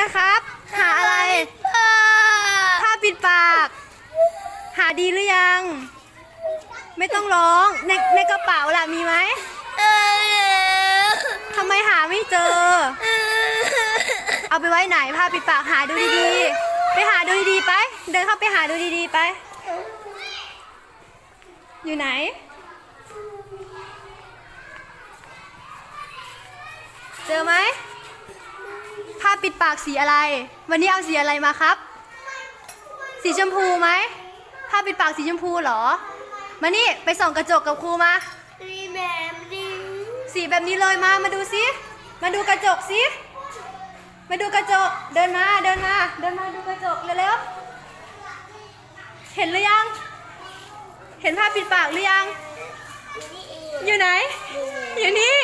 นะครับ หาอะไรผ้าปิดปาก หาดีหรือยัง ไม่ต้องร้อง ในในกระเป๋าล่ะมีไหมทำไมหาไม่เจอ เอาไปไว้ไหนผ้าปิดปากหาดูดีๆ ไปหาดูดีๆไป เดินเข้าไปหาดูดีๆไป อยู่ไหนเจอไหมผ้า ปิดปากสีอะไร วันนี้เอาสีอะไรมาครับ สีชมพูไหมผ้าปิดปากสีชมพูเหรอ มานี่ไปส่องกระจกกับครูมารีแบบนี้สีแบบนี้เลยมา มาดูสิ มาดูกระจกสิมาดูกระจก เดินมา เดินมา เดินมาดูกระจกเร็วๆ เห็นหรือยัง เห็นผ้าปิดปากหรือยังนี่เองอยู่ไหน อยู่นี่